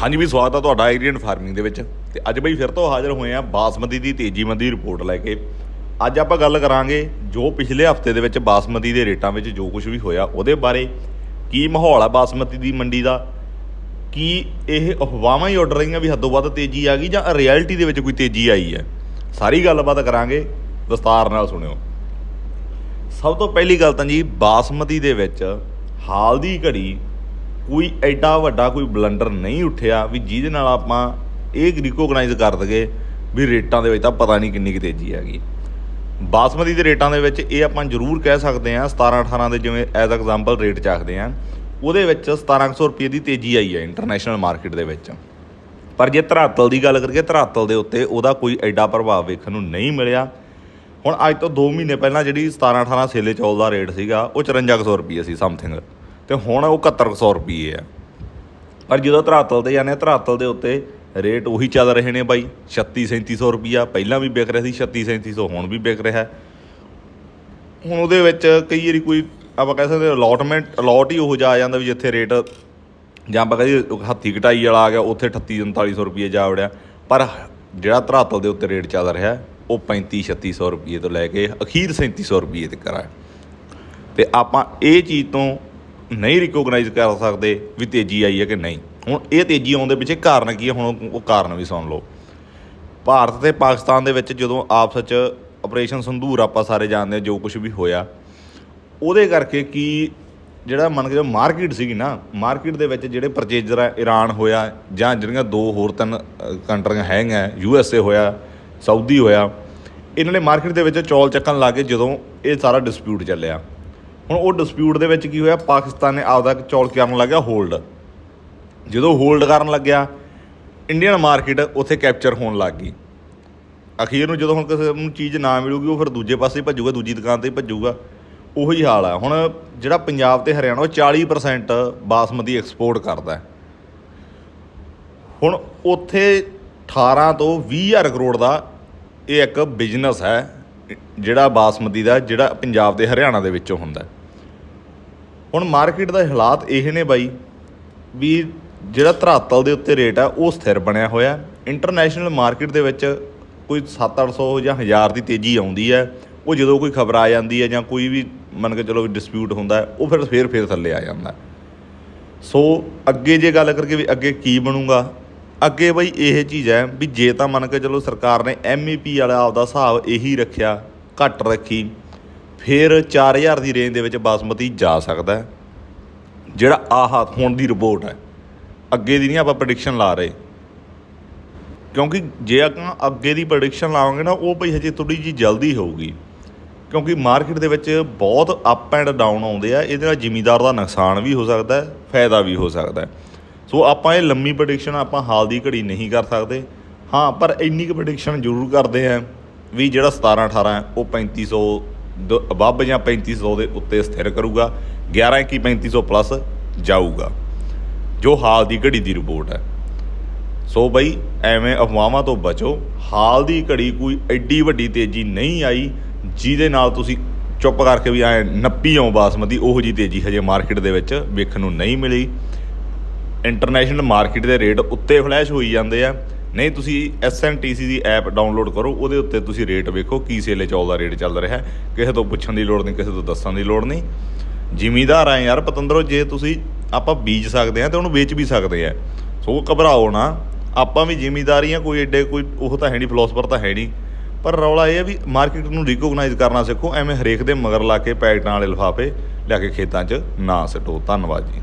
ਹਾਂਜੀ ਵੀ ਸਵਾਗਤ ਆ ਤੁਹਾਡਾ ਏਰੀਅਨ ਫਾਰਮਿੰਗ ਦੇ ਵਿੱਚ। ਤੇ ਅੱਜ ਬਈ ਫਿਰ ਤੋਂ ਹਾਜ਼ਰ ਹੋਏ ਆ ਬਾਸਮਤੀ ਦੀ ਤੇਜ਼ੀ ਮੰਦੀ ਰਿਪੋਰਟ ਲੈ ਕੇ। ਅੱਜ ਆਪਾਂ ਗੱਲ ਕਰਾਂਗੇ ਜੋ ਪਿਛਲੇ ਹਫ਼ਤੇ ਦੇ ਵਿੱਚ ਬਾਸਮਤੀ ਦੇ ਰੇਟਾਂ ਵਿੱਚ ਜੋ ਕੁਝ ਵੀ ਹੋਇਆ ਉਹਦੇ ਬਾਰੇ। ਕੀ ਮਾਹੌਲ ਆ ਬਾਸਮਤੀ ਦੀ ਮੰਡੀ ਦਾ? ਕੀ ਇਹ ਅਫਵਾਹਾਂ ਹੀ ਉੱਡ ਰਹੀਆਂ ਵੀ ਹੱਦੋਂ ਵੱਧ ਤੇਜ਼ੀ ਆ ਗਈ ਜਾਂ ਰਿਐਲਿਟੀ ਦੇ ਵਿੱਚ ਕੋਈ ਤੇਜ਼ੀ ਆਈ ਹੈ? ਸਾਰੀ ਗੱਲਬਾਤ ਕਰਾਂਗੇ। ਵਿਸਤਾਰ ਨਾਲ ਸੁਣਿਓ। ਸਭ ਤੋਂ ਪਹਿਲੀ ਗੱਲ ਤਾਂ ਜੀ, ਬਾਸਮਤੀ ਦੇ ਵਿੱਚ ਹਾਲ ਦੀ ਘੜੀ ਕੋਈ ਐਡਾ ਵੱਡਾ ਕੋਈ ਬਲੰਡਰ ਨਹੀਂ ਉੱਠਿਆ ਵੀ ਜਿਹਦੇ ਨਾਲ ਆਪਾਂ ਇਹ ਰਿਕੋਗਨਾਈਜ਼ ਕਰ ਦਗੇ ਵੀ ਰੇਟਾਂ ਦੇ ਵਿੱਚ ਤਾਂ ਪਤਾ ਨਹੀਂ ਕਿੰਨੀ ਕੁ ਤੇਜ਼ੀ ਹੈਗੀ। ਬਾਸਮਤੀ ਦੇ ਰੇਟਾਂ ਦੇ ਵਿੱਚ ਇਹ ਆਪਾਂ ਜ਼ਰੂਰ ਕਹਿ ਸਕਦੇ ਹਾਂ 17 18 ਦੇ ਜਿਵੇਂ ਐਜ਼ ਐਗਜ਼ਾਮਪਲ ਰੇਟ ਚੱਕਦੇ ਹਾਂ, ਉਹਦੇ ਵਿੱਚ 1700 ਰੁਪਏ ਦੀ ਤੇਜ਼ੀ ਆਈ ਹੈ ਇੰਟਰਨੈਸ਼ਨਲ ਮਾਰਕੀਟ ਦੇ ਵਿੱਚ। ਪਰ ਜੇ ਧਰਾਤਲ ਦੀ ਗੱਲ ਕਰੀਏ, ਧਰਾਤਲ ਦੇ ਉੱਤੇ ਉਹਦਾ ਕੋਈ ਐਡਾ ਪ੍ਰਭਾਵ ਵੇਖਣ ਨੂੰ ਨਹੀਂ ਮਿਲਿਆ। ਹੁਣ ਅੱਜ ਤੋਂ 2 ਮਹੀਨੇ ਪਹਿਲਾਂ ਜਿਹੜੀ 17 18 ਸੇਲੇ ਚੌਲ ਦਾ ਰੇਟ ਸੀਗਾ, ਉਹ 5400 ਰੁਪਏ ਸੀ ਸਮਥਿੰਗ ਤੇ ਹੁਣ ਉਹ 7100 ਰੁਪਏ ਆ। ਪਰ ਜਦੋਂ ਧਰਾਤਲ ਤੇ ਜਾਂਦੇ ਹਾਂ ਧਰਾਤਲ ਦੇ ਉੱਤੇ ਰੇਟ ਉਹੀ ਚੱਲ ਰਹੇ ਨੇ ਬਾਈ। 36 3700 ਰੁਪਿਆ ਪਹਿਲਾਂ ਵੀ ਵਿਕ ਰਿਹਾ ਸੀ 36 3700 ਹੁਣ ਵੀ ਵਿਕ ਰਿਹਾ। ਹੁਣ ਉਹਦੇ ਵਿੱਚ ਕਈ ਵਾਰੀ ਕੋਈ ਆਪਾਂ ਕਹਿ ਸਕਦੇ ਅਲੋਟਮੈਂਟ ਅਲੋਟ ਹੀ ਉਹ ਜਾ ਆ ਜਾਂਦਾ ਵੀ ਜਿੱਥੇ ਰੇਟ ਜਾਂ ਆਪਾਂ ਕਹਦੇ ਹੱਥੀ ਘਟਾਈ ਵਾਲਾ ਆ ਗਿਆ, ਉੱਥੇ 38 3900 ਰੁਪਏ ਜਾ ਵੜਿਆ। ਪਰ ਜਿਹੜਾ ਧਰਾਤਲ ਦੇ ਉੱਤੇ ਰੇਟ ਚੱਲ ਰਿਹਾ, ਉਹ 35 3600 ਰੁਪਏ ਤੋਂ ਲੈ ਕੇ ਅਖੀਰ 3700 ਰੁਪਏ ਤੱਕ ਆ। ਤੇ ਆਪਾਂ ਇਹ ਚੀਜ਼ ਤੋਂ ਨਹੀਂ ਰਿਕੋਗਨਾਈਜ਼ ਕਰ ਸਕਦੇ ਵੀ ਤੇਜ਼ੀ ਆਈ ਹੈ ਕਿ ਨਹੀਂ। ਹੁਣ ਇਹ ਤੇਜ਼ੀ ਆਉਣ ਦੇ ਪਿੱਛੇ ਕਾਰਨ ਕੀ ਹੈ? ਹੁਣ ਉਹ ਕਾਰਨ ਵੀ ਸੁਣ ਲਓ। ਭਾਰਤ ਤੇ ਪਾਕਿਸਤਾਨ ਦੇ ਵਿੱਚ ਜਦੋਂ ਆਪਸ ਵਿੱਚ ਆਪਰੇਸ਼ਨ ਸੰਧੂਰ ਆਪਾਂ ਸਾਰੇ ਜਾਣਦੇ ਹਾਂ, ਜੋ ਕੁਝ ਵੀ ਹੋਇਆ, ਉਹਦੇ ਕਰਕੇ ਕੀ ਜਿਹੜਾ ਮੰਨ ਕੇ ਜੋ ਮਾਰਕੀਟ ਸੀਗੀ ਨਾ, ਮਾਰਕੀਟ ਦੇ ਵਿੱਚ ਜਿਹੜੇ ਪਰਚੇਜ਼ਰ ਆ ਈਰਾਨ ਹੋਇਆ ਜਾਂ ਜਿਹੜੀਆਂ ਦੋ ਹੋਰ ਤਿੰਨ ਕੰਟਰੀਆਂ ਹੈਗੀਆਂ ਯੂ ਐਸ ਏ ਹੋਇਆ ਸਾਊਦੀ ਹੋਇਆ, ਇਹਨਾਂ ਨੇ ਮਾਰਕੀਟ ਦੇ ਵਿੱਚ ਚੌਲ ਚੱਕਣ ਲੱਗੇ ਜਦੋਂ ਇਹ ਸਾਰਾ ਡਿਸਪਿਊਟ ਚੱਲਿਆ। ਹੁਣ ਉਹ ਡਿਸਪਿਊਟ ਦੇ ਵਿੱਚ ਕੀ ਹੋਇਆ? ਪਾਕਿਸਤਾਨ ਨੇ ਆਪਦਾ ਚੌਲ ਕਰਨ ਲੱਗਿਆ ਹੋਲਡ ਜਦੋਂ ਹੋਲਡ ਕਰਨ ਲੱਗਿਆ ਇੰਡੀਅਨ ਮਾਰਕੀਟ ਉੱਥੇ ਕੈਪਚਰ ਹੋਣ ਲੱਗ ਗਈ। ਅਖੀਰ ਨੂੰ ਜਦੋਂ ਹੁਣ ਕਿਸੇ ਨੂੰ ਚੀਜ਼ ਨਾ ਮਿਲੂਗੀ, ਉਹ ਫਿਰ ਦੂਜੇ ਪਾਸੇ ਭੱਜੂਗਾ, ਦੂਜੀ ਦੁਕਾਨ ਤੇ ਭੱਜੂਗਾ। ਉਹੀ ਹਾਲ ਆ। ਹੁਣ ਜਿਹੜਾ ਪੰਜਾਬ ਤੇ ਹਰਿਆਣਾ, ਉਹ 40% ਬਾਸਮਤੀ ਐਕਸਪੋਰਟ ਕਰਦਾ ਹੁਣ ਉੱਥੇ 18 ਤੋਂ 20000 ਕਰੋੜ ਦਾ ਇਹ ਇੱਕ ਬਿਜ਼ਨਸ ਹੈ, ਜਿਹੜਾ ਬਾਸਮਤੀ ਦਾ, ਜਿਹੜਾ ਪੰਜਾਬ ਤੇ ਹਰਿਆਣਾ ਦੇ ਵਿੱਚੋਂ ਹੁੰਦਾ ਹੁਣ ਮਾਰਕੀਟ ਦਾ ਹਾਲਾਤ ਇਹ ਨੇ ਬਾਈ ਵੀ ਜਿਹੜਾ ਧਰਾਤਲ ਦੇ ਉੱਤੇ ਰੇਟ ਆ, ਉਹ ਸਥਿਰ ਬਣਿਆ ਹੋਇਆ। ਇੰਟਰਨੈਸ਼ਨਲ ਮਾਰਕੀਟ ਦੇ ਵਿੱਚ ਕੋਈ 7-800 ਜਾਂ 1000 ਦੀ ਤੇਜ਼ੀ ਆਉਂਦੀ ਹੈ। ਉਹ ਜਦੋਂ ਕੋਈ ਖਬਰ ਆ ਜਾਂਦੀ ਹੈ ਜਾਂ ਕੋਈ ਵੀ ਮੰਨ ਕੇ ਚਲੋ ਡਿਸਪਿਊਟ ਹੁੰਦਾ ਉਹ ਫਿਰ ਫੇਰ ਫੇਰ ਥੱਲੇ ਆ ਜਾਂਦਾ ਸੋ ਅੱਗੇ ਜੇ ਗੱਲ ਕਰਕੇ ਵੀ ਅੱਗੇ ਕੀ ਬਣੂਗਾ, ਅੱਗੇ ਬਈ ਇਹ ਚੀਜ਼ ਹੈ ਵੀ ਜੇ ਤਾਂ ਮੰਨ ਕੇ ਚਲੋ ਸਰਕਾਰ ਨੇ ਐਮਈਪੀ ਵਾਲਾ ਆਪਦਾ ਹਿਸਾਬ ਇਹੀ ਰੱਖਿਆ, ਘੱਟ ਰੱਖੀ ਫਿਰ 4000 ਦੀ ਰੇਂਜ ਦੇ ਵਿੱਚ ਬਾਸਮਤੀ ਜਾ ਸਕਦਾ ਹੈ। ਜਿਹੜਾ ਆਹ ਹੁਣ ਦੀ ਰਿਪੋਰਟ ਹੈ। ਅੱਗੇ ਦੀ ਨਹੀਂ ਆਪਾਂ ਪ੍ਰੈਡਿਕਸ਼ਨ ਲਾ ਰਹੇ। ਕਿਉਂਕਿ ਜੇ ਆਪਾਂ ਅੱਗੇ ਦੀ ਪ੍ਰੈਡਿਕਸ਼ਨ ਲਾਵਾਂਗੇ ਨਾ, ਉਹ ਭਈ ਹਜੇ ਥੋੜੀ ਜੀ ਜਲਦੀ ਹੋਊਗੀ। ਕਿਉਂਕਿ ਮਾਰਕੀਟ ਦੇ ਵਿੱਚ ਬਹੁਤ ਅਪ ਐਂਡ ਡਾਊਨ ਆਉਂਦੇ ਆ, ਇਹਦੇ ਨਾਲ ਜ਼ਿਮੀਦਾਰ ਦਾ ਨੁਕਸਾਨ ਵੀ ਹੋ ਸਕਦਾ ਹੈ, ਫਾਇਦਾ ਵੀ ਹੋ ਸਕਦਾ ਹੈ। ਸੋ ਆਪਾਂ ਇਹ ਲੰਮੀ ਪ੍ਰੈਡਿਕਸ਼ਨ ਆਪਾਂ ਹਾਲ ਦੀ ਘੜੀ ਨਹੀਂ ਕਰ ਸਕਦੇ। ਹਾਂ, ਪਰ ਇੰਨੀ ਕੁ ਪ੍ਰੈਡਿਕਸ਼ਨ ਜ਼ਰੂਰ ਕਰਦੇ ਆ ਵੀ ਜਿਹੜਾ 17 18 ਹੈ, ਉਹ 3500 ਅਬਵ ਜਾਂ 3500 ਦੇ ਉੱਤੇ ਸਥਿਰ ਕਰੂਗਾ 11 21 3500 ਪਲੱਸ ਜਾਊਗਾ, ਜੋ ਹਾਲ ਦੀ ਘੜੀ ਦੀ ਰਿਪੋਰਟ ਹੈ। ਸੋ ਬਈ, ਐਵੇਂ ਅਫਵਾਹਾਂ ਤੋਂ ਬਚੋ। ਹਾਲ ਦੀ ਘੜੀ ਕੋਈ ਐਡੀ ਵੱਡੀ ਤੇਜ਼ੀ ਨਹੀਂ ਆਈ, ਜਿਹਦੇ ਨਾਲ ਤੁਸੀਂ ਚੁੱਪ ਕਰਕੇ ਵੀ ਐ ਨੱਪੀ ਆਉਂ ਬਾਸਮਤੀ, ਉਹੋ ਜੀ ਤੇਜ਼ੀ ਹਜੇ ਮਾਰਕੀਟ ਦੇ ਵਿੱਚ ਵੇਖਣ ਨੂੰ ਨਹੀਂ ਮਿਲੀ। ਇੰਟਰਨੈਸ਼ਨਲ ਮਾਰਕੀਟ ਦੇ ਰੇਟ ਉੱਤੇ ਫਲੈਸ਼ ਹੋਈ ਜਾਂਦੇ ਆ। ਨਹੀਂ, ਤੁਸੀਂ ਐਸਐਨਟੀਸੀ ਦੀ ਐਪ ਡਾਊਨਲੋਡ ਕਰੋ, ਉਹਦੇ ਉੱਤੇ ਤੁਸੀਂ ਰੇਟ ਵੇਖੋ, ਕੀ ਸੇਲੇ ਚੌਲ ਦਾ ਰੇਟ ਚੱਲ ਰਿਹਾ ਕਿਸੇ ਤੋਂ ਪੁੱਛਣ ਦੀ ਲੋੜ ਨਹੀਂ, ਕਿਸੇ ਤੋਂ ਦੱਸਣ ਦੀ ਲੋੜ ਨਹੀਂ। ਜ਼ਿਮੀਦਾਰ ਆ ਯਾਰ, ਪਤੰਦਰੋ, ਜੇ ਤੁਸੀਂ ਆਪਾਂ ਬੀਜ ਸਕਦੇ ਆ ਤੇ ਉਹਨੂੰ ਵੇਚ ਵੀ ਸਕਦੇ ਆ ਸੋ ਘਬਰਾਓ ਨਾ, ਆਪਾਂ ਵੀ ਜ਼ਿਮੀਦਾਰੀਆਂ ਕੋਈ ਐਡੇ ਕੋਈ, ਉਹ ਤਾਂ ਹੈ ਨਹੀਂ ਫਿਲਾਸਫਰ ਤਾਂ ਹੈ ਨਹੀਂ। ਪਰ ਰੌਲਾ ਇਹ ਹੈ ਵੀ ਮਾਰਕੀਟ ਨੂੰ ਰਿਕੋਗਨਾਈਜ਼ ਕਰਨਾ ਸਿੱਖੋ, ਐਵੇਂ ਹਰੇਕ ਦੇ ਮਗਰ ਲਾ ਕੇ ਪੈਕਟਾਂ ਵਾਲੇ ਲਿਫਾਫੇ ਲਿਆ ਕੇ ਖੇਤਾਂ 'ਚ ਨਾ ਸਿੱਟੋ। ਧੰਨਵਾਦ ਜੀ।